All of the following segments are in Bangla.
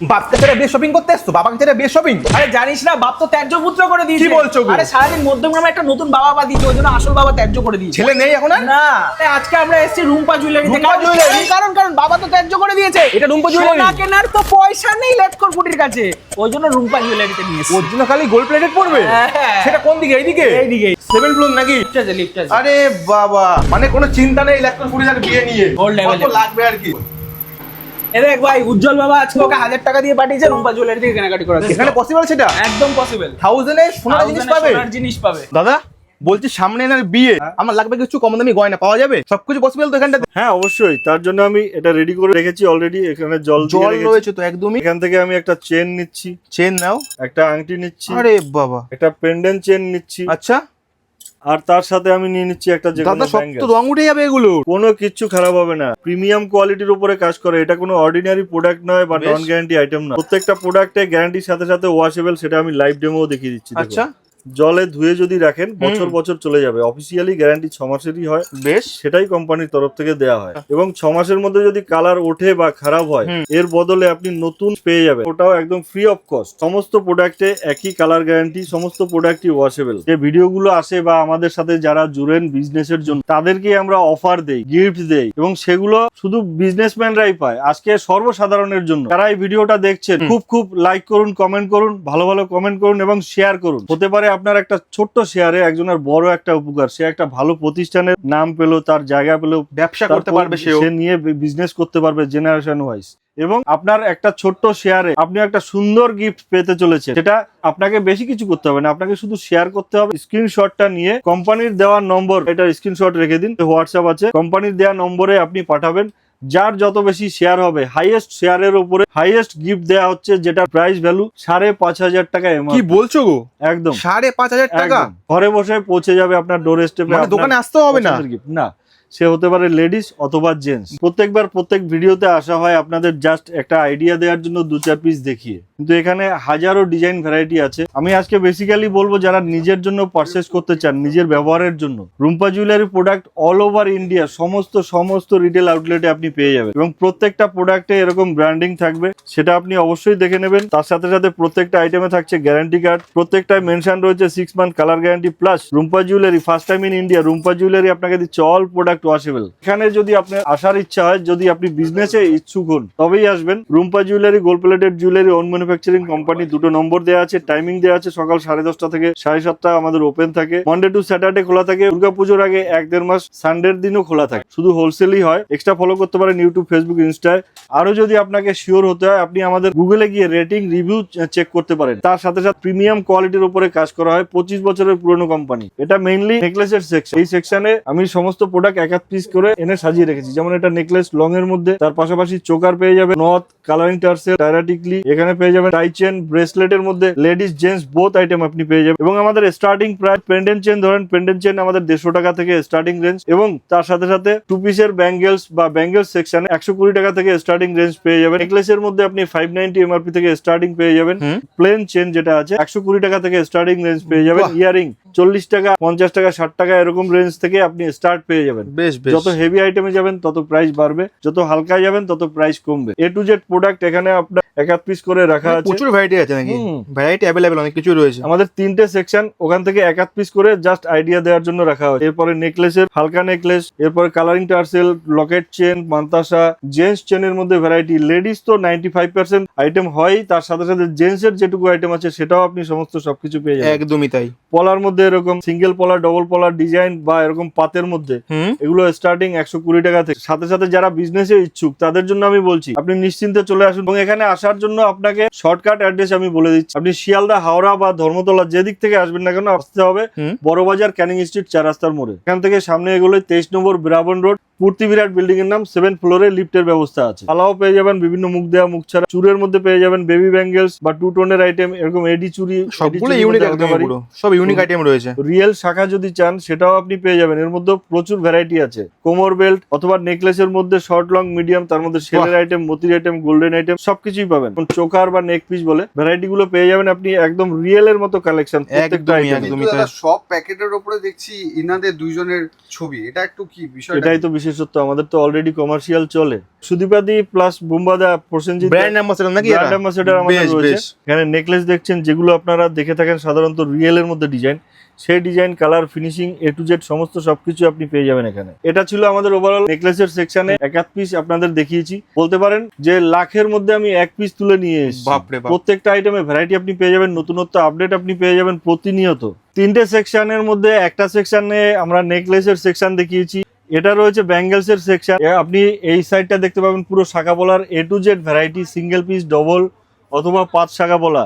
বাপকে ছেড়ে বিয়ে শপিং করতে এসছো? বাবাকে ছেড়ে বিয়ে শপিং আরে জানিস না বাপ তো ত্যায্য পুত্র করে দিয়েছে। কি বলছো আরে সারাদিন মধ্যমগ্রামে একটা নতুন বাবা দিয়েছে ওই জন্য আসল বাবা ত্যায্য করে দিয়েছে। ছেলে নেই এখন না তাই আজকে আমরা এসেছি রুম্পা জুয়েলারি রুম্পা জুয়েলারি? কারণ কারণ বাবা তো ত্যায্য করে দিয়েছে। এটা রুম্পা জুয়েলারি? সোনা কেনার তো পয়সা নেই লেটকর কুটির কাছে। ওই জন্য রুম্পা জুয়েলারিতে নিয়ে এসেছি। ওর জন্য খালি গোল্ড প্লেটেড পড়বে? হ্যাঁ। সেটা কোন দিকে? এইদিকে? এইদিকে। সেভেন ফ্লোর নাকি? লিফট আছে আরে বাবা। মানে কোনো চিন্তা নেই বিয়ে নিয়ে। কত লাগবে আর কি। দেখ ভাই উজ্জ্বল বাবা আজকে ওকে হাজার টাকা দিয়ে পাঠিয়েছে রুম্পা জুয়েলারি থেকে কেনাকাটি করার এখানে পসিবল সেটা? একদম পসিবল থাউজেন্ডে সোনার জিনিস পাবে? সোনার জিনিস পাবে। দাদা বলছি সামনে এনার বিয়ে। আমার লাগবে কিছু কম দামি গয়না পাওয়া যাবে? সবকিছু পসিবল তো এখানটাতে? হ্যাঁ অবশ্যই। তার জন্য আমি এটা রেডি করে রেখেছি অলরেডি এখানে জল জল রয়েছে তো একদমই। এখান থেকে আমি একটা চেন নিচ্ছি। চেন নাও। একটা আংটি নিচ্ছি। আরে বাবা। একটা পেন্ডেন্ট চেন নিচ্ছি। আচ্ছা। আর তার সাথে আমি নিয়ে নিচ্ছি একটা যে দাদা সব তো রং উঠে যাবে এগুলো। কোনো কিছু খারাপ হবে না। প্রিমিয়াম কোয়ালিটির উপরে কাজ করে। এটা কোনো অর্ডিনারি প্রোডাক্ট নয় বা নন গ্যারান্টি আইটেম না প্রত্যেকটা প্রোডাক্টে গ্যারান্টির সাথে সাথে ওয়াশেবল সেটা আমি লাইভ ডেমো দেখিয়ে দিচ্ছি আচ্ছা। জলে ধুয়ে যদি রাখেন বছর বছর চলে যাবে। অফিসিয়ালি গ্যারান্টি ছ মাসেরই হয়। বেশ। সেটাই কোম্পানির তরফ থেকে দেওয়া হয়। এবং ছ মাসের মধ্যে যদি কালার ওঠে বা খারাপ হয় এর বদলে আপনি নতুন পেয়ে যাবেন। ওটাও একদম ফ্রি অফ কস্ট সমস্ত প্রোডাক্টে একই কালার গ্যারান্টি সমস্ত প্রোডাক্টই ওয়াশেবল যে ভিডিওগুলো আসে বা আমাদের সাথে যারা জুড়েন বিজনেসের জন্য তাদেরকে আমরা অফার দেই গিফট দেই। এবং সেগুলো শুধু বিজনেসম্যানরাই পায়। আজকে সর্বসাধারণের জন্য। যারা এই ভিডিওটা দেখছেন খুব খুব লাইক করুন কমেন্ট করুন ভালো ভালো কমেন্ট করুন এবং শেয়ার করুন। হতে পারে আপনার একটা ছোট্ট শেয়ারে একজনের বড় একটা উপকার। সে একটা ভালো প্রতিষ্ঠানের নাম পেল তার জায়গা পেল ব্যবসা করতে পারবে সে নিয়ে বিজনেস করতে পারবে জেনারেশন ওয়াইজ এবং আপনার একটা ছোট্ট শেয়ারে আপনি একটা সুন্দর গিফট পেতে চলেছে সেটা আপনাকে বেশি কিছু করতে হবে না আপনাকে শুধু শেয়ার করতে হবে। স্ক্রিনশটটা নিয়ে কোম্পানির দেওয়া নম্বর এটা স্ক্রিনশট রেখে দিন। হোয়াটসঅ্যাপ আছে। কোম্পানির দেওয়া নম্বরে আপনি পাঠাবেন। যার যত বেশি শেয়ার হবে হাইয়েস্ট শেয়ারের উপরে হাইয়েস্ট গিফট দেওয়া হচ্ছে যেটা প্রাইস ভ্যালু সাড়ে পাঁচ হাজার টাকা কি বলছো গো? একদম। সাড়ে পাঁচ হাজার টাকা? ঘরে বসে পৌঁছে যাবে আপনার ডোর স্টেপে মানে দোকানে আসতে হবে না? গিফট না সে হতে পারে লেডিস অথবা জেন্টস প্রত্যেকবার প্রত্যেক ভিডিওতে আসা হয় আপনাদের জাস্ট একটা আইডিয়া দেওয়ার জন্য দু চার পিস দেখিয়ে। কিন্তু এখানে হাজারো ডিজাইন ভ্যারাইটি আছে। আমি আজকে বেসিক্যালি বলব যারা নিজের জন্য পারচেস করতে চান, নিজের ব্যবহারের জন্য, Rumpa jewellery product all over India সমস্ত সমস্ত রিটেল আউটলেটে আপনি পেয়ে যাবেন। এবং প্রত্যেকটা প্রোডাক্টে এরকম ব্র্যান্ডিং থাকবে, সেটা আপনি অবশ্যই দেখে নেবেন। তার সাথে সাথে প্রত্যেকটা আইটেমে থাকছে গ্যারান্টি কার্ড প্রত্যেকটায় মেনশন রয়েছে six month colour guarantee plus Rumpa jewellery first time in India Rumpa jewellery আপনাকে দিচ্ছে অল প্রোডাক্ট ওয়াশেবল এখানে যদি আপনার আসার ইচ্ছা হয়, যদি আপনি বিজনেসে ইচ্ছুক হন, তবেই আসবেন। Rumpa jewellery gold plated jewellery own manufacturing company দুটো নম্বর দেওয়া আছে টাইমিং দেওয়া আছে, সকাল সাড়ে দশটা থেকে সাড়ে সাতটা আমাদের ওপেন থাকে। মন্ডে টু স্যাটারডে খোলা থাকে, দুর্গাপুজোর আগে এক দেড় মাস সানডের দিনও খোলা থাকে। শুধু হোলসেলই হয় এক্সট্রা ফলো করতে পারেন ইউটিউব ফেসবুক ইনস্টায় আরও যদি আপনাকে শিওর হতে হয়, আপনি আমাদের গুগলে গিয়ে রেটিং রিভিউ চেক করতে পারেন। তার সাথে সাথে প্রিমিয়াম কোয়ালিটির উপরে কাজ করা হয়, পঁচিশ বছরের পুরনো কোম্পানি এটা মেইনলি নেকলেসের সেকশন এই সেকশনে আমি সমস্ত প্রোডাক্ট এক এক পিস করে এনে সাজিয়ে রেখেছি। যেমন এটা নেকলেস লং এর মধ্যে, তার পাশাপাশি চোকার পেয়ে যাবে নথ কালারিং টার্সেল টাইরাটিকলি এখানে পেয়ে যাবেন টাই চেন ব্রেসলেটের মধ্যে লেডিস জেন্টস বোথ আইটেম আপনি পেয়ে যাবেন। এবং আমাদের স্টার্টিং প্রাইস পেন্ডেন্ট চেন ধরেন পেন্ডেন্ট চেন আমাদের দেড়শো টাকা থেকে স্টার্টিং রেঞ্জ এবং তার সাথে সাথে টু পিসের ব্যাঙ্গেলস বা ব্যাঙ্গেলস সেকশনে একশো কুড়ি টাকা থেকে স্টার্টিং রেঞ্জ পেয়ে যাবেন। নেকলেসের মধ্যে আপনি ফাইভ নাইনটি এমআরপি থেকে স্টার্টিং পেয়ে যাবেন। প্লেন চেন যেটা আছে একশো কুড়ি টাকা থেকে স্টার্টিং রেঞ্জ পেয়ে যাবেন। ইয়ারিং চল্লিশ টাকা পঞ্চাশ টাকা ষাট টাকা এরকম রেঞ্জ থেকে আপনি স্টার্ট পেয়ে যাবেন। বেশ বেশ। যত হেভি আইটেমে যাবেন তত প্রাইস বাড়বে। যত হালকায় যাবেন তত প্রাইস কমবে। এ টু জেড প্রোডাক্ট এখানে আপনার এক পিস করে রাখা মানে আছে প্রচুর ভ্যারাইটি আছে নাকি? ভ্যারাইটি অ্যাভেলেবেল অনেক কিছু রয়েছে। আমাদের তিনটে সেকশন ওখান থেকে এক আধ পিস করে জাস্ট আইডিয়া দেওয়ার জন্য রাখা হয় এরপরে নেকলেসের হালকা নেকলেস এরপরে কালারিং টার্সেল লকেট চেন মান্তাসা জেন্টস চেনের মধ্যে ভ্যারাইটি লেডিস তো নাইনটি ফাইভ পার্সেন্ট আইটেম হয় তার সাথে সাথে জেন্টস এর যেটুকু আইটেম আছে সেটাও আপনি সমস্ত সবকিছু পেয়ে যাবেন। একদমই তাই। পলার মধ্যে এরকম সিঙ্গেল পলার ডবল পলার ডিজাইন বা এরকম পাতের মধ্যে এগুলো স্টার্টিং একশো কুড়ি টাকা থেকে। সাথে সাথে যারা বিজনেসে ইচ্ছুক তাদের জন্য আমি বলছি আপনি নিশ্চিন্তে চলে আসুন। এবং এখানে আসার জন্য আপনাকে শর্টকাট অ্যাড্রেস আমি বলে দিচ্ছি। আপনি শিয়ালদা হাওড়া বা ধর্মতলা যেদিক থেকে আসবেন না কেন আসতে হবে। বড়বাজার ক্যানিং স্ট্রিট চার রাস্তার মোড়ে। এখান থেকে সামনে এগুলো তেইশ নম্বর ব্রাবন রোড। পূর্তি বিরাট বিল্ডিং এর নাম সেভেন ফ্লোরে লিফটের ব্যবস্থা আছে। আলাও পেয়ে যাবেন বিভিন্ন মুখ দেওয়া মুখ ছাড়া। চুরের মধ্যে পেয়ে যাবেন বেবি ব্যাঙ্গেলস বা টু টোনের আইটেম এরকম এডি চুরি সবগুলো ইউনিক একদম পুরো। সব ইউনিক আইটেম রয়েছে। রিয়েল শাখা যদি চান সেটাও আপনি পেয়ে যাবেন। এর মধ্যে প্রচুর ভ্যারাইটি আছে। কোমর বেল্ট অথবা নেকলেসের মধ্যে শর্ট লং মিডিয়াম তার মধ্যে সেলের আইটেম মতির আইটেম গোল্ডেন আইটেম সবকিছুই পাবেন। চোকার বা নেক পিস বলে ভ্যারাইটি গুলো পেয়ে যাবেন আপনি একদম রিয়েল এর মতো কালেকশন প্রত্যেকটা একদমই, আইটেম। সব প্যাকেটের ওপরে দেখছি ইনাদের দুইজনের ছবি। এটা একটু কি বিষয়টা এটাই তো বিষয় বিশেষত্ব আমাদের তো অলরেডি কমার্শিয়াল চলে। সুদীপাদি প্লাস বুম্বাদা প্রসেনজিৎ ব্র্যান্ড অ্যাম্বাসেডর নাকি ব্র্যান্ড অ্যাম্বাসেডর আমাদের রয়েছে। এখানে নেকলেস দেখছেন যেগুলো আপনারা দেখে থাকেন সাধারণত রিয়েল এর মধ্যে ডিজাইন সেই design colour finishing A to Z সমস্ত সবকিছু আপনি পেয়ে যাবেন এখানে। এটা ছিল আমাদের ওভারঅল নেকলেসের সেকশনে এক আধ পিস আপনাদের দেখিয়েছি। বলতে পারেন যে লাখের মধ্যে আমি এক পিস তুলে নিয়ে এসেছি। প্রত্যেকটা আইটেমে ভ্যারাইটি আপনি পেয়ে যাবেন নতুনত্ব আপডেট আপনি পেয়ে যাবেন প্রতিনিয়ত। তিনটে সেকশনের মধ্যে একটা সেকশনে আমরা নেকলেসের সেকশন দেখিয়েছি। এটা রয়েছে ব্যাঙ্গেলস এর সেকশন আপনি এই সাইডটা দেখতে পাবেন পুরো শাখা বলার A to Z variety single piece double অথবা পাঁচ শাখা বলা।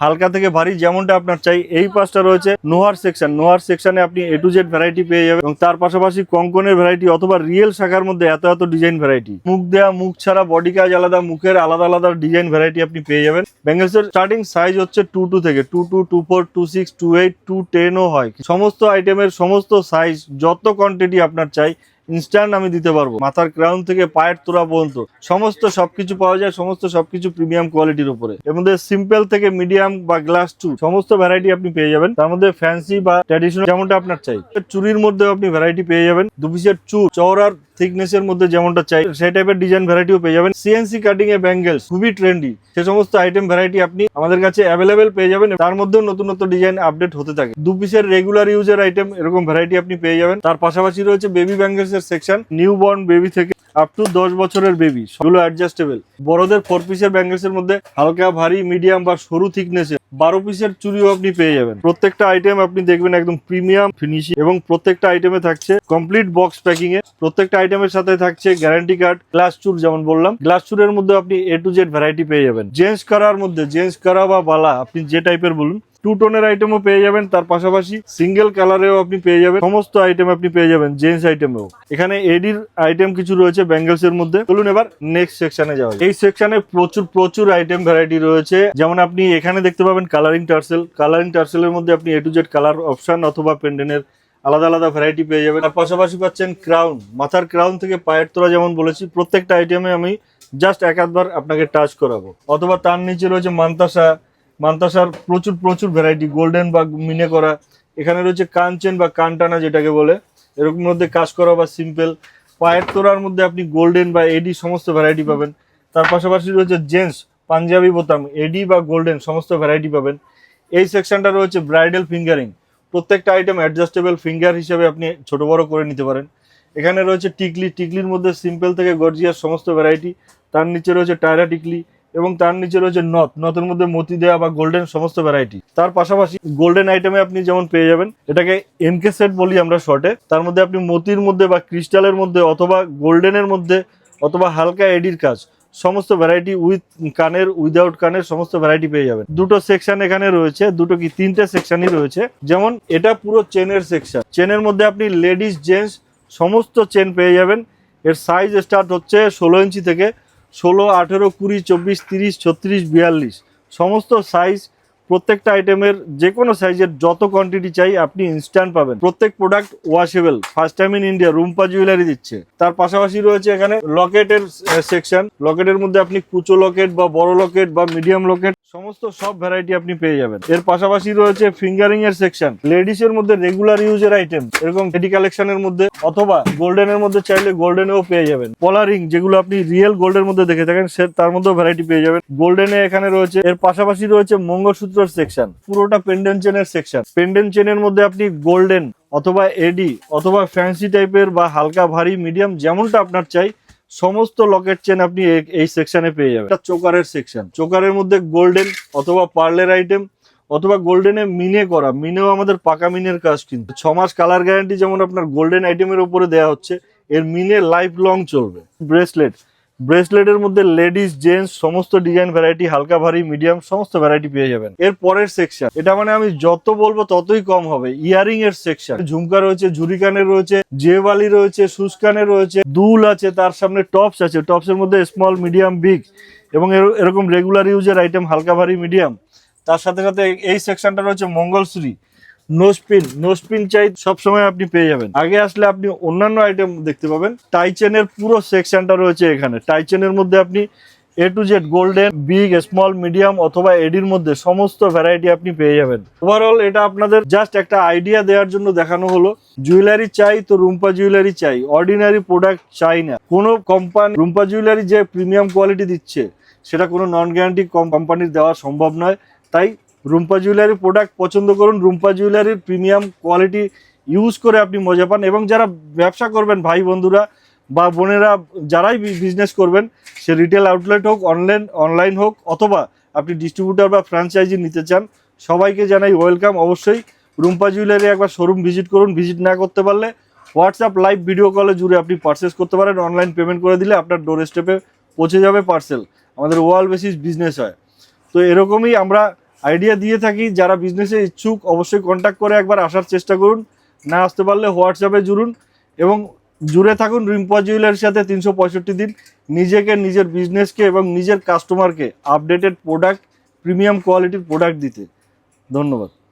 হালকা থেকে ভারী যেমনটা আপনার চাই, এই পাশটা রয়েছে নোহার সেকশন। নোহার সেকশনে আপনি এ টু জেড ভ্যারাইটি পেয়ে যাবেন এবং তার পাশাপাশি কঙ্কনের ভ্যারাইটি অথবা রিয়েল শাখার মধ্যে এত এত ডিজাইন ভ্যারাইটি মুখ দেওয়া মুখ ছাড়া বডি কাজ আলাদা, মুখের আলাদা আলাদা ডিজাইন ভ্যারাইটি আপনি পেয়ে যাবেন। ব্যাঙ্গেলস এর স্টার্টিং সাইজ হচ্ছে টু টু থেকে two two two four two six two eight two টেনও হয়। সমস্ত আইটেমের সমস্ত সাইজ যত কোয়ান্টিটি আপনার চাই ইনস্ট্যান্ট আমি দিতে পারব। মাথার ক্রাউন থেকে পায়ের তোরা পর্যন্ত সমস্ত সবকিছু পাওয়া যায়, সমস্ত সবকিছু প্রিমিয়াম কোয়ালিটির উপরে। এর মধ্যে সিম্পল থেকে মিডিয়াম বা গ্লাস টু সমস্ত ভ্যারাইটি আপনি পেয়ে যাবেন। তার মধ্যে ফ্যান্সি বা ট্র্যাডিশনাল যেমনটা আপনার চাই। চুরির মধ্যে আপনি ভ্যারাইটি পেয়ে যাবেন। দু পিসের চুর, চওড়ার থিকনেস এর মধ্যে যেমনটা চাই, সেই টাইপের ডিজাইন ভ্যারাইটিও পেয়ে যাবেন। সিএনসি কাটিং এ ব্যাঙ্গেলস খুবই ট্রেন্ডি সে সমস্ত আইটেম ভ্যারাইটি আপনি আমাদের কাছে অ্যাভেলেবেল পেয়ে যাবেন। তার মধ্যেও নতুন নতুন ডিজাইন আপডেট হতে থাকে। দু পিসের রেগুলার ইউজের আইটেম এরকম ভ্যারাইটি আপনি পেয়ে যাবেন। তার পাশাপাশি রয়েছে বেবি ব্যাঙ্গেলস এর সেকশন নিউ বর্ন বেবি থেকে আপ টু দশ বছরের বেবি সেগুলো অ্যাডজাস্টেবল বড়দের ফোর পিসের ব্যাঙ্গেলস এর মধ্যে হালকা, ভারী মিডিয়াম বা সরু থিকনেসের বারো পিসের চুরিও আপনি পেয়ে যাবেন। প্রত্যেকটা আইটেম আপনি দেখবেন একদম প্রিমিয়াম ফিনিশিং এবং প্রত্যেকটা আইটেমে থাকছে কমপ্লিট বক্স প্যাকিং এ। প্রত্যেকটা আইটেমের সাথে থাকছে গ্যারান্টি কার্ড গ্লাস চুর যেমন বললাম। গ্লাস চুরের মধ্যে আপনি এ টু জেড ভ্যারাইটি পেয়ে যাবেন। জেন্টস করার মধ্যে জেন্টস করা বা বালা, আপনি যে টাইপের বলুন টু টোনের আইটেমও পেয়ে যাবেন, তার পাশাপাশি সিঙ্গেল কালারেও আপনি পেয়ে যাবেন, সমস্ত আইটেম আপনি পেয়ে যাবেন জেন্টস আইটেমেও এখানে এডির আইটেম কিছু রয়েছে ব্যাঙ্গেলস এর মধ্যে। চলুন এবার নেক্সট সেকশনে যাওয়া। এই সেকশনে প্রচুর প্রচুর আইটেম ভ্যারাইটি রয়েছে। যেমন আপনি এখানে দেখতে পাবেন কালারিং টার্সেল কালারিং টার্সেলের মধ্যে আপনি A to Z colour option অথবা পেন্ডেনের আলাদা আলাদা ভ্যারাইটি পেয়ে যাবেন। আর পাশাপাশি পাচ্ছেন ক্রাউন মাথার ক্রাউন থেকে পায়ের তোরা যেমন বলেছি, প্রত্যেকটা আইটেমে আমি জাস্ট এক আধবার আপনাকে টাচ করাবো। অথবা তার নিচে রয়েছে মান্তাসা মান্তাসার প্রচুর প্রচুর ভ্যারাইটি গোল্ডেন বা মিনে করা এখানে রয়েছে কানচেন বা কানটানা যেটাকে বলে। এরকম মধ্যে কাজ করা বা সিম্পল পায়ের তোরার মধ্যে আপনি গোল্ডেন বা এডি সমস্ত ভ্যারাইটি পাবেন। তার পাশাপাশি রয়েছে জেন্টস পাঞ্জাবি বোতাম এডি বা গোল্ডেন সমস্ত ভ্যারাইটি পাবেন। এই সেকশনটা রয়েছে ব্রাইডাল ফিঙ্গারিং প্রত্যেকটা আইটেম অ্যাডজাস্টেবল ফিঙ্গার হিসেবে আপনি ছোট, বড় করে নিতে পারেন। এখানে রয়েছে টিকলি টিকলির মধ্যে সিম্পল থেকে গর্জিয়ার সমস্ত ভ্যারাইটি তার নিচে রয়েছে টায়রা টিকলি এবং তার নিচে রয়েছে নথ। নথের মধ্যে মতি দেওয়া বা গোল্ডেন সমস্ত ভ্যারাইটি তার পাশাপাশি গোল্ডেন আইটেমে আপনি যেমন পেয়ে যাবেন, এটাকে এমকে সেট বলি আমরা শর্টে তার মধ্যে আপনি মতির মধ্যে বা ক্রিস্টালের মধ্যে অথবা গোল্ডেনের মধ্যে অথবা হালকা এডির কাজ, সমস্ত ভ্যারাইটি উইথ কানের উইদাউট কানের সমস্ত ভ্যারাইটি পেয়ে যাবেন। দুটো সেকশন এখানে রয়েছে, দুটো কি তিনটে সেকশনই রয়েছে। যেমন এটা পুরো চেনের সেকশন চেনের মধ্যে আপনি লেডিস জেন্টস সমস্ত চেন পেয়ে যাবেন। এর সাইজ স্টার্ট হচ্ছে ষোলো ইঞ্চি থেকে ষোলো আঠেরো কুড়ি চব্বিশ তিরিশ ছত্রিশ বিয়াল্লিশ। সমস্ত সাইজ প্রত্যেকটা আইটেমের যে কোনো সাইজের যত কোয়ান্টিটি চাই আপনি ইনস্ট্যান্ট পাবেন। প্রত্যেক product washable first time in India Rumpa jewellery দিচ্ছে। তার পাশাপাশি রয়েছে এখানে লকেটের সেকশন লকেটের মধ্যে আপনি কুচো লকেট বা বড় লকেট বা মিডিয়াম লকেট, সমস্ত সব ভ্যারাইটি আপনি পেয়ে যাবেন। এর পাশাপাশি রয়েছে ফিঙ্গারিং এর সেকশন লেডিস এর মধ্যে রেগুলার ইউজের আইটেম এরকম এডি কালেকশনের মধ্যে, অথবা গোল্ডেন এর মধ্যে চাইলে গোল্ডেন গোল্ডেনেও পেয়ে যাবেন। পলারিং যেগুলো আপনি রিয়েল গোল্ডের মধ্যে দেখে থাকেন, সে, তার মধ্যেও ভ্যারাইটি পেয়ে যাবেন। গোল্ডেনে এখানে রয়েছে, এর পাশাপাশি রয়েছে সেকশন পুরোটা চেনের সেকশন চেনের মধ্যে আপনি গোল্ডেন অথবা এডি অথবা ফ্যান্সি টাইপের বা হালকা ভারী মিডিয়াম যেমনটা আপনার চাই, সমস্ত লকেট চেন আপনি এই সেকশনে পেয়ে যাবেন। চোকারের সেকশন চোকারের মধ্যে গোল্ডেন অথবা পার্লের আইটেম অথবা গোল্ডেনে মিনে করা। মিনেও আমাদের পাকা মিনের কাজ কিন্তু। ছ মাস কালার গ্যারান্টি যেমন আপনার গোল্ডেন আইটেমের উপরে দেওয়া হচ্ছে, এর মিনে লাইফ লং চলবে। ব্রেসলেট ব্রেসলেটের মধ্যে লেডিস, জেন্টস, সমস্ত ডিজাইন ভ্যারাইটি হালকা, ভারী মিডিয়াম সমস্ত ভ্যারাইটি পেয়ে যাবেন। এর পরের সেকশন এটা মানে আমি যত বলব ততই কম হবে। ইয়ারিং এর সেকশন ঝুমকা রয়েছে ঝুরিকানের রয়েছে জেবালি রয়েছে সুসকানের রয়েছে, দুল আছে, তার সামনে টপস আছে। টপস এর মধ্যে স্মল মিডিয়াম বিগ এবং এর- এরকম রেগুলার ইউজের আইটেম হালকা, ভারী মিডিয়াম তার সাথে সাথে এই সেকশনটা রয়েছে মঙ্গলশ্রী। নোসপিন নোসপিন চাই সবসময় আপনি পেয়ে যাবেন। আগে আসলে আপনি অন্যান্য আইটেম দেখতে পাবেন। টাইচেনের পুরো সেকশনটা রয়েছে এখানে। টাইচেনের মধ্যে আপনি A to Z golden big small medium অথবা এডির মধ্যে সমস্ত ভ্যারাইটি আপনি পেয়ে যাবেন। ওভারঅল এটা আপনাদের জাস্ট একটা আইডিয়া দেওয়ার জন্য দেখানো হলো। জুয়েলারি চাই তো রুম্পা জুয়েলারি চাই। অর্ডিনারি প্রোডাক্ট চাই না। কোনো কোম্পানি রুম্পা জুয়েলারি যে প্রিমিয়াম কোয়ালিটি দিচ্ছে, সেটা কোনো নন গ্যারান্টি কোম্পানির দেওয়া সম্ভব নয়। তাই রুম্পা জুয়েলারি প্রোডাক্ট পছন্দ করুন। রুম্পা জুয়েলারির প্রিমিয়াম কোয়ালিটি ইউজ করে আপনি মজা পান এবং যারা ব্যবসা করবেন, ভাই বন্ধুরা বা বোনেরা, যারাই বিজনেস করবেন, সে রিটেল আউটলেট হোক অনলাইন অনলাইন হোক, অথবা আপনি ডিস্ট্রিবিউটার বা ফ্র্যাঞ্চাইজি নিতে চান, সবাইকে জানাই ওয়েলকাম অবশ্যই রুম্পা জুয়েলারি একবার শোরুম ভিজিট করুন। ভিজিট না করতে পারলে হোয়াটসঅ্যাপ লাইভ ভিডিও কলে জুড়ে আপনি পারচেস করতে পারেন। অনলাইন পেমেন্ট করে দিলে আপনার ডোর স্টেপে পৌঁছে যাবে পার্সেল আমাদের ওয়াল বেসিস বিজনেস হয়। তো এরকমই আমরা আইডিয়া দিয়ে থাকি, যারা বিজনেসে ইচ্ছুক অবশ্যই কন্ট্যাক্ট করে একবার আসার চেষ্টা করুন। না আসতে পারলে হোয়াটসঅ্যাপে জুড়ুন এবং জুড়ে থাকুন রিম্পা জুয়েলের সাথে তিনশো পঁয়ষট্টি দিন। নিজেকে, নিজের বিজনেসকে এবং নিজের কাস্টমারকে আপডেটেড প্রোডাক্ট প্রিমিয়াম কোয়ালিটির প্রোডাক্ট দিতে। ধন্যবাদ।